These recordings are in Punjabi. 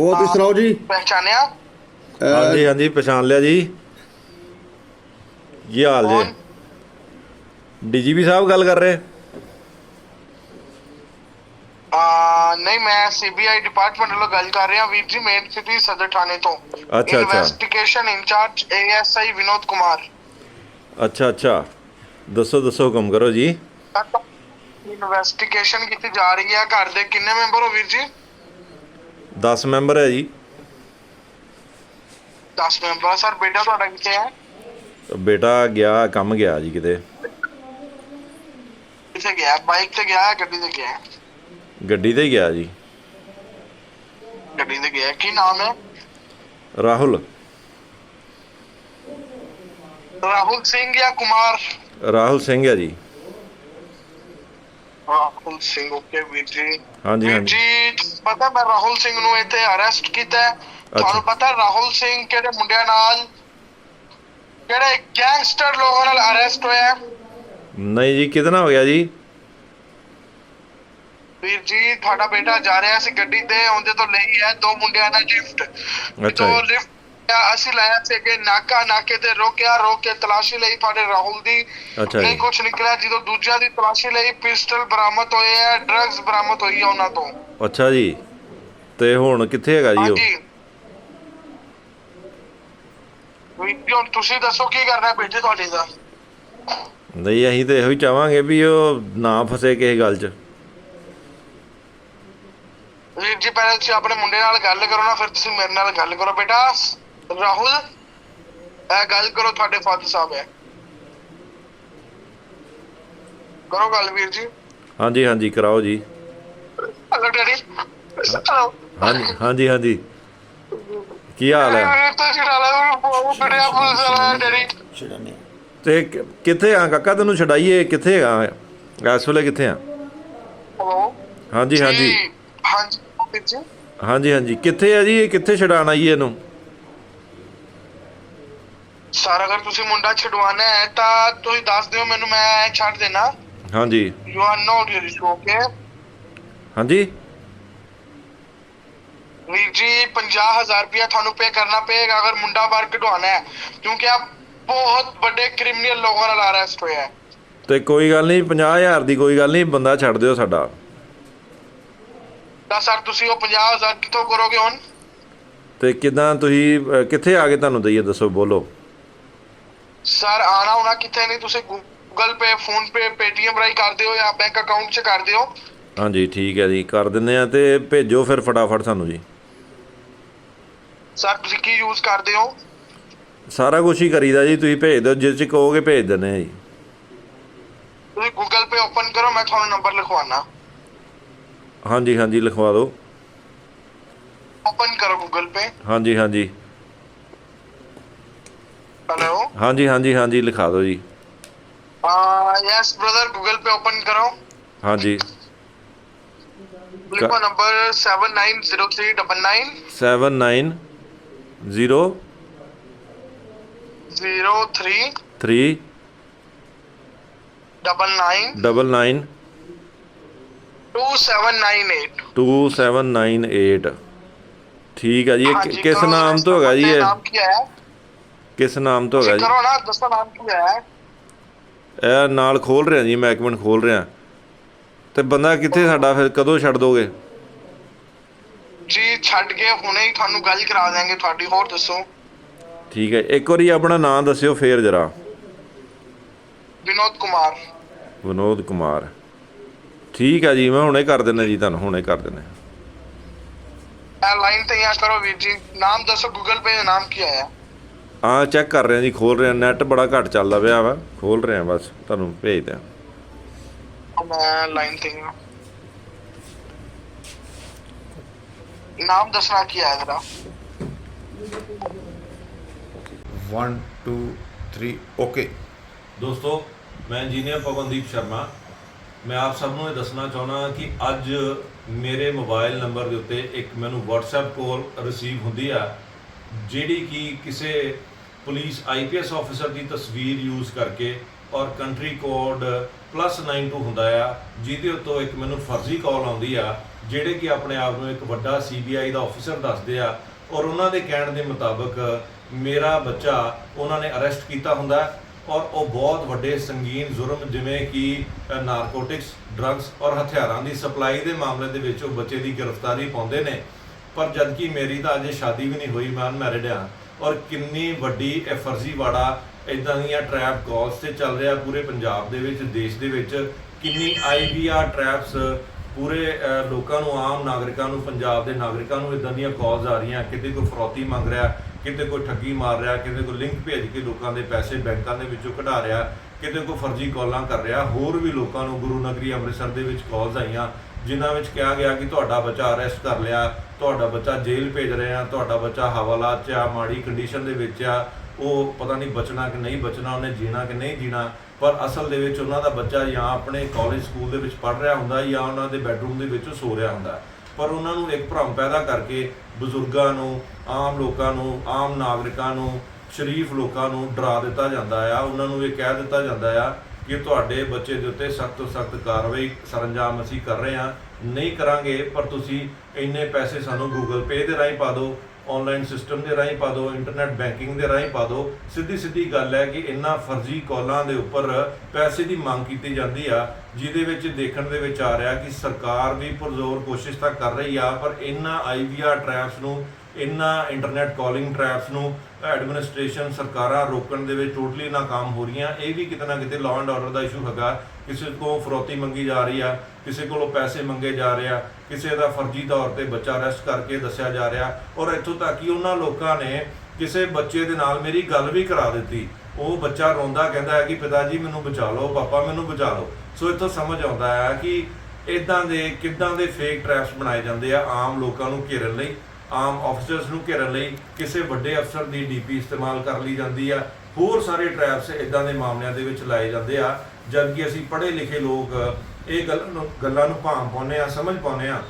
ਹੋਰ ਤੁਸੀਂ ਸੁਣਾਓ ਜੀ? ਪਹਿਚਾਨਿਆ ਹਾਂਜੀ ਹਾਂਜੀ ਪਛਾਣ ਲਿਆ ਜੀ। ਕੀ ਹਾਲ ਜੀ? ਡੀਜੀਪੀ ਸਾਹਿਬ ਗੱਲ ਕਰ ਰਹੇ। ਆ ਨਹੀਂ ਮੈਂ ਸੀਬੀਆਈ ਡਿਪਾਰਟਮੈਂਟ ਵੱਲੋਂ ਗੱਲ ਕਰ ਰਿਹਾ ਵੀਰ ਜੀ ਮੇਨ ਸਿਟੀ ਸਦਰ ਥਾਣੇ ਤੋਂ। ਅੱਛਾ। Investigation incharge ASI Vinod Kumar. ਅੱਛਾ ਅੱਛਾ। ਦੱਸੋ ਦੱਸੋ ਹੁਕਮ ਕਰੋ ਜੀ। ਇਨਵੈਸਟੀਗੇਸ਼ਨ ਕੀਤੀ ਜਾ ਰਹੀ ਹੈ ਘਰ ਦੇ ਕਿੰਨੇ ਮੈਂਬਰ ਹੋ ਵੀਰ ਜੀ? 10 ਮੈਂਬਰ ਹੈ ਜੀ। 10 ਮੈਂਬਰ ਸਰ ਬੇਟਾ ਤੁਹਾਡਾ ਕਿੱਥੇ ਹੈ? ਬੇਟਾ ਗਿਆ ਕੰਮ ਗਿਆ ਜੀ ਕਿਤੇ। ਕਿੱਥੇ ਗਿਆ? ਬਾਈਕ ਤੇ ਗਿਆ ਗੱਡੀ ਤੇ ਗਿਆ? ਗੱਡੀ ਤੇ ਗਿਆ ਜੀ। ਗੱਡੀ ਤੇ ਗਿਆ। ਕੀ ਨਾਮ ਹੈ? ਰਾਹੁਲ। ਰਾਹੁਲ ਸਿੰਘ ਜਾਂ ਕੁਮਾਰ? ਰਾਹੁਲ ਸਿੰਘ ਹੈ ਜੀ। ਰਾਹੁਲ ਸਿੰਘ ਓਕੇ ਵੀਰ ਜੀ। ਹਾਂਜੀ ਹਾਂਜੀ ਜੀ ਪਤਾ ਮੈਂ ਰਾਹੁਲ ਸਿੰਘ ਨੂੰ ਇੱਥੇ ਅਰੈਸਟ ਕੀਤਾ ਹੈ। ਤੁਹਾਨੂੰ ਪਤਾ ਰਾਹੁਲ ਸਿੰਘ ਕਿਹੜੇ ਮੁੰਡਿਆਂ ਨਾਲ ਕਿਹੜੇ ਗੈਂਗਸਟਰ ਲੋਕਾਂ ਨਾਲ ਅਰੈਸਟ ਹੋਇਆ ਹੈ? ਨਹੀਂ ਜੀ ਕਿਤਨਾ ਹੋ ਗਿਆ ਜੀ ਵੀਰ ਜੀ ਤੁਹਾਡਾ ਬੇਟਾ ਜਾ ਰਿਹਾ ਸੀ ਗੱਡੀ ਤੇ ਉਹਦੇ ਤੋਂ ਲਈ ਹੈ ਦੋ ਮੁੰਡਿਆਂ ਨਾਲ ਲਿਫਟ ਅੱਛਾ ਤੋਂ ਜੀ। ਲਿਫਟ ਅਸੀਂ ਲਾਇਆ ਸੀ ਕਿ ਨਾਕਾ ਨਾਕੇ ਤੇ ਰੋਕਿਆ ਰੋਕ ਕੇ ਤਲਾਸ਼ੀ ਲਈ ਤੁਹਾਡੇ ਰਾਹੁਲ ਦੀ। ਅੱਛਾ ਨਹੀਂ ਜੀ ਕੁਝ ਨਿਕਲਿਆ ਜਦੋਂ ਦੂਜਿਆਂ ਦੀ ਤਲਾਸ਼ੀ ਲਈ ਪਿਸਟਲ ਬਰਾਮਦ ਹੋਏ ਹੈ ਡਰੱਗਸ ਬਰਾਮਦ ਹੋਈ ਹੈ ਉਹਨਾਂ ਤੋਂ। ਅੱਛਾ ਜੀ। ਤੇ ਹੁਣ ਕਿੱਥੇ ਹੈਗਾ ਜੀ ਉਹ? ਹਾਂਜੀ। ਜੀ ਹੁਣ ਤੁਸੀਂ ਦੱਸੋ ਕੀ ਕਰਨਾ ਬੇਟੇ ਤੁਹਾਡੇ ਦਾ। ਨਹੀਂ ਅਸੀਂ ਤੇ ਇਹੋ ਹੀ ਚਾਹਾਂਗੇ ਵੀ ਉਹ ਨਾ ਫਸੇ ਕਿਸੇ ਗੱਲ 'ਚ। ਵੀਰ ਜੀ ਪਹਿਲਾਂ ਤੁਸੀਂ ਆਪਣੇ ਮੁੰਡੇ ਨਾਲ ਗੱਲ ਕਰੋ ਨਾ ਫਿਰ ਤੁਸੀਂ ਮੇਰੇ ਨਾਲ ਗੱਲ ਕਰੋ ਬੇਟਾ। ਰਾਹੁਲ ਇਹ ਗੱਲ ਕਰੋ ਤੁਹਾਡੇ ਫਾਦਰ ਸਾਹਿਬ ਹੈ। ਕਰੋ ਗੱਲ ਵੀਰ ਜੀ। ਹਾਂਜੀ ਹਾਂਜੀ ਕਰਾਓ ਜੀ। ਹਲੋ ਡੈਡੀ ਹਲੋ ਹਾਂਜੀ ਹਾਂਜੀ ਹਾਂਜੀ। ਕੀ ਹਾਲ ਹੈ? ਤੇ ਕਿੱਥੇ ਆ ਕਾਕਾ ਤੈਨੂੰ ਛਡਾਈਏ? ਕਿੱਥੇ ਹੈਗਾ ਇਸ ਵੇਲੇ ਕਿੱਥੇ ਆ? ਹਾਂਜੀ ਹਾਂਜੀ। ਹਾਂਜੀ ਹਾਂਜੀ ਹਾਂਜੀ। ਕਿੱਥੇ ਆ ਜੀ? ਇਹ ਕਿੱਥੇ ਛਡਾਣ ਆਈਏ ਇਹਨੂੰ? ਸਰ ਅਗਰ ਤੁਸੀਂ ਮੁੰਡਾ ਛਡਵਾਣਾ ਹੈ ਤਾਂ ਤੁਸੀਂ ਦੱਸ ਦਿਓ ਮੈਨੂੰ ਮੈਂ ਛੱਡ ਦੇਣਾ। ਹਾਂਜੀ। You are not your issue okay ਹਾਂਜੀ। ਵੀਰ ਜੀ 50000 ਰੁਪਇਆ ਤੁਹਾਨੂੰ ਪੇ ਕਰਨਾ ਪਏਗਾ ਅਗਰ ਮੁੰਡਾ ਬਾਹਰ ਕਢਵਾਉਣਾ ਹੈ। ਕਿਉਂਕਿ ਆਪ ਬਹੁਤ ਵੱਡੇ ਕ੍ਰਿਮੀਨਲ ਲੋਕਾਂ ਨਾਲ ਅਰੈਸਟ ਹੋਇਆ ਹੈ। ਤੇ ਕੋਈ ਗੱਲ ਨਹੀਂ 50000 ਦੀ ਕੋਈ ਗੱਲ ਨਹੀਂ ਬੰਦਾ ਛੱਡ ਦਿਓ ਸਾਡਾ। ਤਾਂ ਸਰ ਤੁਸੀਂ ਉਹ 50000 ਕਿੱਥੋਂ ਕਰੋਗੇ ਹੁਣ? ਤੇ ਕਿਦਾਂ ਤੁਸੀਂ ਅਹ, ਕਿੱਥੇ ਆ ਕੇ ਤੁਹਾਨੂੰ ਦਈਏ ਦੱਸੋ ਬੋਲੋ। ਸਰ ਆਣਾ ਹੋਣਾ ਕਿੱਥੇ ਨਹੀਂ ਤੁਸੀਂ Google Pay PhonePe Paytm ਰਾਹੀਂ ਕਰ ਦਿਓ ਜਾਂ ਬੈਂਕ ਅਕਾਊਂਟ 'ਚ ਕਰ ਦਿਓ ਹਾਂਜੀ ਠੀਕ ਹੈ ਜੀ ਕਰ ਦਿੰਨੇ ਆ ਤੇ ਭੇਜੋ ਫਿਰ ਫਟਾਫਟ ਸਾਨੂੰ ਜੀ। ਸਰ ਤੁਸੀਂ ਕੀ ਯੂਜ਼ ਕਰਦੇ ਹੋ? ਸਾਰਾ ਕੁਝ ਹੀ ਕਰੀਦਾ ਜੀ ਤੁਸੀਂ ਭੇਜ ਦਿਓ ਜਿਸ ਚ ਕਹੋਗੇ ਭੇਜ ਦਿੰਨੇ ਆ ਜੀ। ਤੁਸੀਂ ਗੂਗਲ ਪੇ ਓਪਨ ਕਰੋ ਮੈਂ ਤੁਹਾਨੂੰ ਨੰਬਰ ਲਿਖਵਾਉਣਾ। ਹਾਂਜੀ ਹਾਂਜੀ ਲਿਖਵਾ ਦਿਓ। ਓਪਨ ਕਰੋ ਗੂਗਲ ਪੇ ਹਾਂਜੀ ਹਾਂਜੀ। ਹੈਲੋ ਹਾਂਜੀ ਹਾਂਜੀ ਹਾਂਜੀ ਲਿਖਾ ਦਿਓ ਜੀ ਆ yes brother Google Pay open ਕਰੋ ਹਾਂਜੀ ਲਿਖੋ ਨੰਬਰ 790399 79 0 03 3 ਡਬਲ 9 ਡਬਲ 9 2798 2798 ਠੀਕ ਹੈ ਜੀ ਇਹ ਕਿ- ਕਿਸ ਨਾਮ ਤੋਂ ਹੈਗਾ ਜੀ ਇਹ ਨਾਮ ਕੀ ਹੈ ਕਿਸ ਨਾਮ ਤੋਂ ਹੈਗਾ ਜੀ? ਕਰੋ ਨਾ ਦੱਸੋ ਨਾਮ ਕੀ ਹੈ? ਇਹ ਨਾਲ ਖੋਲ ਰਿਹਾ ਜੀ ਮੈਂ ਇੱਕ ਮਿੰਟ ਖੋਲ ਰਿਹਾ। ਤੇ ਬੰਦਾ ਕਿੱਥੇ ਸਾਡਾ ਫਿਰ ਕਦੋਂ ਛੱਡ ਦੋਗੇ? ਜੀ ਛੱਡ ਕੇ ਹੁਣੇ ਹੀ ਤੁਹਾਨੂੰ ਗੱਲ ਕਰਾ ਦੇਵਾਂਗੇ ਤੁਹਾਡੀ ਹੋਰ ਦੱਸੋ? ਠੀਕ ਹੈ ਇੱਕ ਵਾਰੀ ਆਪਣਾ ਨਾਮ ਦੱਸਿਓ ਫੇਰ ਜਰਾ। ਵਿਨੋਦ ਕੁਮਾਰ। ਵਿਨੋਦ ਕੁਮਾਰ। ਠੀਕ ਹੈ ਜੀ ਮੈਂ ਹੁਣੇ ਕਰ ਦਿੰਦਾ ਜੀ ਤੁਹਾਨੂੰ ਹੁਣੇ ਕਰ ਦਿੰਦਾ। ਲਾਈਨ ਤੇ ਯਾ ਕਰੋ ਵੀਰ ਜੀ। ਨਾਮ ਦੱਸੋ ਗੂਗਲ ਪੇ ਦਾ ਨਾਮ ਕੀ ਆਇਆ? ਆ ਚੈੱਕ ਕਰ ਰਿਹਾ ਜੀ ਖੋਲ ਰਿਹਾ ਨੈਟ ਬੜਾ ਘੱਟ ਚੱਲਦਾ ਪਿਆ ਵਾ। ਖੋਲ ਰਿਹਾ ਬਸ ਤੁਹਾਨੂੰ ਭੇਜ ਦਿਆਂ। ਮੈਂ ਲਾਈਨ ਤੇ ਹਾਂ ਨਾਮ ਦੱਸਣਾ ਕੀ ਆਇਆ ਜਰਾ? 1 2 3 ਓਕੇ ਦੋਸਤੋ ਮੈਂ ਇੰਜੀਨੀਅਰ ਪਵਨਦੀਪ ਸ਼ਰਮਾ। ਮੈਂ ਆਪ ਸਭ ਨੂੰ ਇਹ ਦੱਸਣਾ ਚਾਹਣਾ ਕਿ ਅੱਜ ਮੇਰੇ ਮੋਬਾਈਲ ਨੰਬਰ ਦੇ ਉੱਤੇ ਇੱਕ ਮੈਨੂੰ WhatsApp ਕਾਲ ਰਿਸੀਵ ਹੁੰਦੀ ਆ ਜਿਹੜੀ ਕਿ ਕਿਸੇ ਪੁਲਿਸ ਆਈਪੀਐਸ ਆਫੀਸਰ ਦੀ ਤਸਵੀਰ ਯੂਜ਼ ਕਰਕੇ ਔਰ ਕੰਟਰੀ ਕੋਡ +92 ਹੁੰਦਾ ਆ, ਜਿਹਦੇ ਉੱਤੋਂ ਇੱਕ ਮੈਨੂੰ ਫਰਜ਼ੀ ਕਾਲ ਆਉਂਦੀ ਆ, ਜਿਹੜੇ ਕਿ ਆਪਣੇ ਆਪ ਨੂੰ ਇੱਕ ਵੱਡਾ ਸੀਬੀਆਈ ਦਾ ਅਫੀਸਰ ਦੱਸਦੇ ਆ ਔਰ ਉਹਨਾਂ ਦੇ ਕਹਿਣ ਦੇ ਮੁਤਾਬਕ ਮੇਰਾ ਬੱਚਾ ਉਹਨਾਂ ਨੇ ਅਰੈਸਟ ਕੀਤਾ ਹੁੰਦਾ ਔਰ ਉਹ ਬਹੁਤ ਵੱਡੇ ਸੰਗੀਨ ਜੁਰਮ ਜਿਵੇਂ ਕਿ ਨਾਰਕੋਟਿਕਸ ਡਰੱਗਸ ਔਰ ਹਥਿਆਰਾਂ ਦੀ ਸਪਲਾਈ ਦੇ ਮਾਮਲੇ ਦੇ ਵਿੱਚ ਉਹ ਬੱਚੇ ਦੀ ਗ੍ਰਿਫਤਾਰੀ ਪਾਉਂਦੇ ਨੇ। ਪਰ ਜਦਕਿ ਮੇਰੀ ਤਾਂ ਅਜੇ ਸ਼ਾਦੀ ਵੀ ਨਹੀਂ ਹੋਈ, ਮੈਂ ਅਨਮੈਰਿਡ ਆ। ਔਰ ਕਿੰਨੀ ਵੱਡੀ ਇਹ ਫਰਜ਼ੀਵਾੜਾ ਇਦਾਂ ਦੀਆਂ ਟਰੈਪ ਕਾਲਸ ਤੇ ਚੱਲ ਰਿਹਾ ਪੂਰੇ ਪੰਜਾਬ ਦੇ ਵਿੱਚ, ਦੇਸ਼ ਦੇ ਵਿੱਚ। ਕਿੰਨੀ ਆਈਵੀਆਰ ਟਰੈਪਸ ਪੂਰੇ ਲੋਕਾਂ ਨੂੰ, ਆਮ ਨਾਗਰਿਕਾਂ ਨੂੰ, ਪੰਜਾਬ ਦੇ ਨਾਗਰਿਕਾਂ ਨੂੰ ਇਦਾਂ ਦੀਆਂ ਕਾਲਸ ਆ ਰਹੀਆਂ। ਕਿਤੇ ਕੋਈ ਫਰੋਤੀ ਮੰਗ ਰਿਹਾ, ਕਿਤੇ ਕੋਈ ਠੱਗੀ ਮਾਰ ਰਿਹਾ, ਕਿਤੇ ਕੋਈ ਲਿੰਕ ਭੇਜ ਕੇ ਲੋਕਾਂ ਦੇ ਪੈਸੇ ਬੈਂਕਾਂ ਦੇ ਵਿੱਚੋਂ ਕਢਾ ਰਿਹਾ, ਕਿਤੇ ਕੋਈ ਫਰਜ਼ੀ ਕਾਲਾਂ ਕਰ ਰਿਹਾ। ਹੋਰ ਵੀ ਲੋਕਾਂ ਨੂੰ ਗੁਰੂ ਨਗਰੀ ਅੰਮ੍ਰਿਤਸਰ ਦੇ ਵਿੱਚ ਕਾਲਸ ਆਈਆਂ। ਜਿਨ੍ਹਾਂ ਵਿੱਚ ਕਿਹਾ ਗਿਆ ਕਿ ਤੁਹਾਡਾ ਬੱਚਾ ਅਰੈਸਟ ਕਰ ਲਿਆ, ਤੁਹਾਡਾ ਬੱਚਾ ਜੇਲ੍ਹ ਭੇਜ ਰਹੇ ਆ, ਤੁਹਾਡਾ ਬੱਚਾ ਹਵਾਲਾਤ 'ਚ ਆ, ਮਾੜੀ ਕੰਡੀਸ਼ਨ ਦੇ ਵਿੱਚ ਆ, ਉਹ ਪਤਾ ਨਹੀਂ ਬਚਣਾ ਕਿ ਨਹੀਂ ਬਚਣਾ, ਉਹਨੇ ਜੀਣਾ ਕਿ ਨਹੀਂ ਜੀਣਾ, ਪਰ ਅਸਲ ਦੇ ਵਿੱਚ ਉਹਨਾਂ ਦਾ ਬੱਚਾ ਜਾਂ ਆਪਣੇ ਕਾਲਜ ਸਕੂਲ ਦੇ ਵਿੱਚ ਪੜ ਰਿਹਾ ਹੁੰਦਾ ਜਾਂ ਉਹਨਾਂ ਦੇ ਬੈੱਡਰੂਮ ਦੇ ਵਿੱਚ ਸੋ ਰਿਹਾ ਹੁੰਦਾ। ਪਰ ਉਹਨਾਂ ਨੂੰ ਇੱਕ ਭਰਮ ਪੈਦਾ ਕਰਕੇ ਬਜ਼ੁਰਗਾਂ ਨੂੰ, ਆਮ ਲੋਕਾਂ ਨੂੰ, ਆਮ ਨਾਗਰਿਕਾਂ ਨੂੰ, ਸ਼ਰੀਫ ਲੋਕਾਂ ਨੂੰ ਡਰਾ ਦਿੱਤਾ ਜਾਂਦਾ ਆ, ਉਹਨਾਂ ਨੂੰ ਇਹ ਕਹਿ ਦਿੱਤਾ ਜਾਂਦਾ ਆ ਕਿ ਤੁਹਾਡੇ ਬੱਚੇ ਦੇ ਉੱਤੇ ਸਖਤ ਤੋਂ ਸਖਤ ਕਾਰਵਾਈ ਸਰੰਜਾਮ ਅਸੀਂ ਕਰ ਰਹੇ ਹਾਂ। ਨਹੀਂ ਕਰਾਂਗੇ, ਪਰ ਤੁਸੀਂ ਇੰਨੇ ਪੈਸੇ ਸਾਨੂੰ ਗੂਗਲ ਪੇ ਦੇ ਰਾਹੀਂ ਪਾ ਦਿਓ ਆਨਲਾਈਨ ਸਿਸਟਮ ਦੇ ਰਾਹੀਂ ਪਾ ਦਿਓ ਇੰਟਰਨੈਟ ਬੈਂਕਿੰਗ ਦੇ ਰਾਹੀਂ ਪਾ ਦਿਓ। ਸਿੱਧੀ ਸਿੱਧੀ ਗੱਲ ਹੈ ਕਿ ਇੰਨਾ ਫਰਜ਼ੀ ਕਾਲਾਂ ਦੇ ਉੱਪਰ ਪੈਸੇ ਦੀ ਮੰਗ ਕੀਤੀ ਜਾਂਦੀ ਆ, ਜਿਹਦੇ ਵਿੱਚ ਦੇਖਣ ਦੇ ਵਿੱਚ ਆ ਰਿਹਾ ਕਿ ਸਰਕਾਰ ਵੀ ਪੁਰਜ਼ੋਰ ਕੋਸ਼ਿਸ਼ ਤਾਂ ਕਰ ਰਹੀ ਆ, ਪਰ ਇਹਨਾਂ ਆਈਵੀਆਰ ਟਰੈਪਸ ਨੂੰ ਇਹਨਾਂ ਇੰਟਰਨੈਟ ਕਾਲਿੰਗ ਟਰੈਪਸ ਨੂੰ ਐਡਮਿਨਿਸਟ੍ਰੇਸ਼ਨ ਸਰਕਾਰਾਂ ਰੋਕਣ ਦੇ ਵਿੱਚ ਟੋਟਲੀ ਨਾਕਾਮ ਹੋ ਰਹੀਆਂ। ਇਹ ਵੀ ਕਿਤੇ ਨਾ ਕਿਤੇ ਲਾਅ ਐਂਡ ਆਰਡਰ ਦਾ ਇਸ਼ੂ ਹੈਗਾ। ਕਿਸੇ ਕੋਲ ਫਰੋਤੀ ਮੰਗੀ ਜਾ ਰਹੀ ਆ, ਕਿਸੇ ਕੋਲੋਂ ਪੈਸੇ ਮੰਗੇ ਜਾ ਰਹੇ ਆ, ਕਿਸੇ ਦਾ ਫਰਜ਼ੀ ਤੌਰ ਤੇ ਬੱਚਾ ਅਰੈਸਟ ਕਰਕੇ ਦੱਸਿਆ ਜਾ ਰਿਹਾ। ਔਰ ਇੱਥੋਂ ਤੱਕ ਕਿ ਉਹਨਾਂ ਲੋਕਾਂ ਨੇ ਕਿਸੇ ਬੱਚੇ ਦੇ ਨਾਲ ਮੇਰੀ ਗੱਲ ਵੀ ਕਰਾ ਦਿੱਤੀ। ਉਹ ਬੱਚਾ ਰੋਂਦਾ ਕਹਿੰਦਾ ਹੈ ਕਿ ਪਿਤਾ ਜੀ ਮੈਨੂੰ ਬਚਾ ਲਓ, ਪਾਪਾ ਮੈਨੂੰ ਬਚਾ ਲਓ। ਸੋ ਇੱਥੋਂ ਸਮਝ ਆਉਂਦਾ ਹੈ ਕਿ ਇਦਾਂ ਦੇ, ਕਿੱਦਾਂ ਦੇ ਫੇਕ ਟ੍ਰੈਪਸ ਬਣਾਏ ਜਾਂਦੇ ਆ ਆਮ ਲੋਕਾਂ ਨੂੰ ਘੇਰਨ ਲਈ। ਆਮ ਆਫੀਸਰਸ ਨੂੰ ਘੇਰਨ ਲਈ ਕਿਸੇ ਵੱਡੇ ਅਫਸਰ ਦੀ ਡੀਪੀ ਇਸਤੇਮਾਲ ਕਰ ਲਈ ਜਾਂਦੀ ਆ। ਹੋਰ ਸਾਰੇ ਟ੍ਰੈਪਸ ਇਦਾਂ ਦੇ ਮਾਮਲਿਆਂ ਦੇ ਵਿੱਚ ਲਾਏ ਜਾਂਦੇ ਆ ਜਦ ਕਿ ਅਸੀਂ ਪੜ੍ਹੇ ਲਿਖੇ ਲੋਕ, ਇਹ ਗੱਲ ਨੂੰ ਗੱਲਾਂ ਨੂੰ ਭਾਂਮ ਪਾਉਂਦੇ ਆ, ਸਮਝ ਪਾਉਂਦੇ ਆ।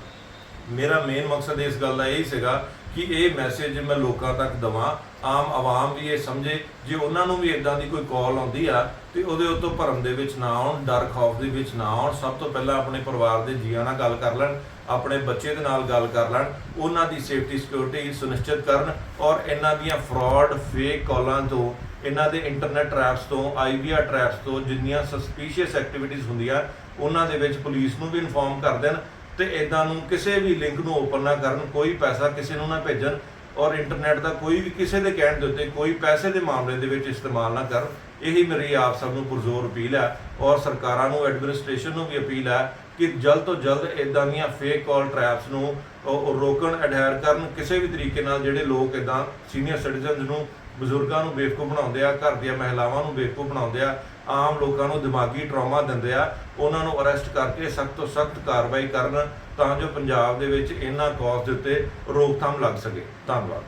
ਮੇਰਾ ਮੇਨ ਮਕਸਦ ਇਸ ਗੱਲ ਦਾ ਇਹ ਸੀਗਾ ਕਿ ਇਹ ਮੈਸੇਜ ਮੈਂ ਲੋਕਾਂ ਤੱਕ ਦਵਾਂ। ਆਮ ਆਵਾਮ ਵੀ ਇਹ ਸਮਝੇ। ਜੇ ਉਹਨਾਂ ਨੂੰ ਵੀ ਇਦਾਂ ਦੀ ਕੋਈ ਕਾਲ ਆਉਂਦੀ ਆ, ਤੇ ਉਹਦੇ ਉੱਤੋਂ ਭਰਮ ਦੇ ਵਿੱਚ ਨਾ ਆਉਣ, ਡਰ ਖੌਫ ਦੇ ਵਿੱਚ ਨਾ ਆਉਣ, ਸਭ ਤੋਂ ਪਹਿਲਾਂ ਆਪਣੇ ਪਰਿਵਾਰ ਦੇ ਜੀਆਂ ਨਾਲ ਗੱਲ ਕਰ ਲੈਣ, ਆਪਣੇ ਬੱਚੇ ਦੇ ਨਾਲ ਗੱਲ ਕਰ ਲੈਣ, ਉਹਨਾਂ ਦੀ ਸੇਫਟੀ ਸਿਕਿਉਰਿਟੀ ਸੁਨਿਸ਼ਚਿਤ ਕਰਨ ਔਰ ਇਹਨਾਂ ਦੀਆਂ ਫਰਾਡ ਫੇਕ ਕਾਲਾਂ ਤੋਂ, ਇਹਨਾਂ ਦੇ ਇੰਟਰਨੈਟ ਟ੍ਰੈਪਸ ਤੋਂ ਆਈਵੀਆਰ ਟ੍ਰੈਪਸ ਤੋਂ ਜਿੰਨੀਆਂ ਸਸਪੀਸ਼ੀਅਸ ਐਕਟੀਵਿਟੀਜ਼ ਹੁੰਦੀਆਂ, ਉਹਨਾਂ ਦੇ ਵਿੱਚ ਪੁਲਿਸ ਨੂੰ ਵੀ ਇਨਫੋਰਮ ਕਰ ਦੇਣ। ਤੇ ਇਦਾਂ ਨੂੰ ਕਿਸੇ ਵੀ ਲਿੰਕ ਨੂੰ ਓਪਨ ਨਾ ਕਰਨ, ਕੋਈ ਪੈਸਾ ਕਿਸੇ ਨੂੰ ਨਾ ਭੇਜਣ ਔਰ ਇੰਟਰਨੈਟ ਦਾ ਕੋਈ ਵੀ ਕਿਸੇ ਦੇ ਕਹਿਣ ਦੇ ਉੱਤੇ ਕੋਈ ਪੈਸੇ ਦੇ ਮਾਮਲੇ ਦੇ ਵਿੱਚ ਇਸਤੇਮਾਲ ਨਾ ਕਰਨ, ਇਹੀ ਮੇਰੀ ਆਪ ਸਭ ਨੂੰ ਪੁਰਜ਼ੋਰ ਅਪੀਲ ਹੈ ਔਰ ਸਰਕਾਰਾਂ ਨੂੰ ਐਡਮਿਨਿਸਟ੍ਰੇਸ਼ਨ ਨੂੰ ਵੀ ਅਪੀਲ ਹੈ ਕਿ ਜਲਦ ਤੋਂ ਜਲਦ ਇਦਾਂ ਦੀਆਂ ਫੇਕ ਕਾਲ ਟ੍ਰੈਪਸ ਨੂੰ ਰੋਕਣ ਅਡਹਿਰ ਕਰਨ, ਕਿਸੇ ਵੀ ਤਰੀਕੇ ਨਾਲ ਜਿਹੜੇ ਲੋਕ ਇਦਾਂ ਸੀਨੀਅਰ ਸਿਟੀਜ਼ਨਸ ਨੂੰ ਬਜ਼ੁਰਗਾਂ ਨੂੰ ਬੇਵਕੂਫ ਬਣਾਉਂਦੇ ਆ, ਘਰ ਦੀਆਂ ਮਹਿਲਾਵਾਂ ਨੂੰ ਬੇਵਕੂਫ ਬਣਾਉਂਦੇ ਆ, ਆਮ ਲੋਕਾਂ ਨੂੰ ਦਿਮਾਗੀ ਟਰਾਮਾ ਦਿੰਦੇ ਆ, ਉਹਨਾਂ ਨੂੰ ਅਰੈਸਟ ਕਰਕੇ ਸਖਤ ਤੋਂ ਸਖਤ ਕਾਰਵਾਈ ਕਰਨ ਤਾਂ ਜੋ ਪੰਜਾਬ ਦੇ ਵਿੱਚ ਇਹਨਾਂ ਕੌਜ਼ ਦੇ ਉੱਤੇ ਰੋਕਥਾਮ ਲੱਗ ਸਕੇ। ਧੰਨਵਾਦ।